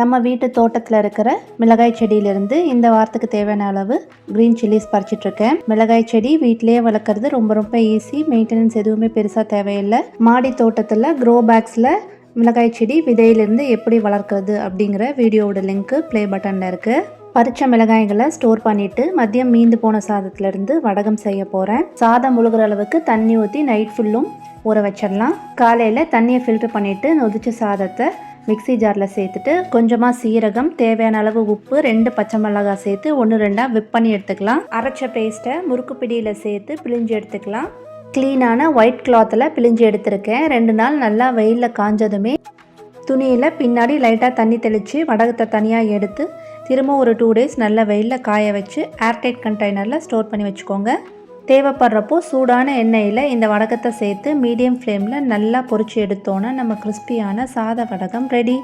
நம்ம வீட்டு தோட்டத்தில் இருக்கிற மிளகாய் செடியிலிருந்து இந்த வாரத்துக்கு தேவையான அளவு க்ரீன் சில்லிஸ் பறிச்சிட்ருக்கேன். மிளகாய் செடி வீட்டிலேயே வளர்க்குறது ரொம்ப ரொம்ப ஈஸி மெயின்டெனன்ஸ் எதுவுமே பெருசாக தேவையில்லை. மாடி தோட்டத்தில் க்ரோ பேக்ஸில் மிளகாய் செடி விதையிலிருந்து எப்படி வளர்க்குறது அப்படிங்கிற வீடியோவோட லிங்க்கு ப்ளே பட்டனில் இருக்குது பறிச்ச மிளகாய்களை ஸ்டோர் பண்ணிட்டு மதியம் மீந்து போன சாதத்திலிருந்து வடகம் செய்ய போகிறேன் சாதம் முழுகிற அளவுக்கு தண்ணி ஊற்றி நைட் ஃபுல்லும் ஊற வச்சிடலாம். காலையில் தண்ணியை ஃபில்டர் பண்ணிவிட்டு நொதிச்ச சாதத்தை மிக்ஸி ஜாரில் சேர்த்துட்டு கொஞ்சமாக சீரகம் தேவையான அளவு உப்பு ரெண்டு பச்சை மிளகாய் சேர்த்து ஒன்று ரெண்டாக விப் பண்ணி எடுத்துக்கலாம். அரைச்ச பேஸ்ட்டை முறுக்கு பிடியில் சேர்த்து பிழிஞ்சு எடுத்துக்கலாம். க்ளீனான ஒயிட் கிளாத்தில் பிழிஞ்சு எடுத்திருக்கேன். ரெண்டு நாள் நல்லா வெயிலில் காஞ்சதுமே துணியில் பின்னாடி லைட்டாக தண்ணி தெளித்து வடகத்தை தனியாக எடுத்து திரும்ப ஒரு டூ டேஸ் நல்ல வெயிலில் காய வச்சு ஏர்டைட் கண்டெய்னரில் ஸ்டோர் பண்ணி வச்சுக்கோங்க. தேவைப்படுறப்போ சூடான எண்ணெயில் இந்த வடகத்தை சேர்த்து மீடியம் ஃப்ளேமில் நல்லா பொரிச்சு எடுத்தோன்னா நம்ம கிறிஸ்பியான சாத வடகம் ரெடி.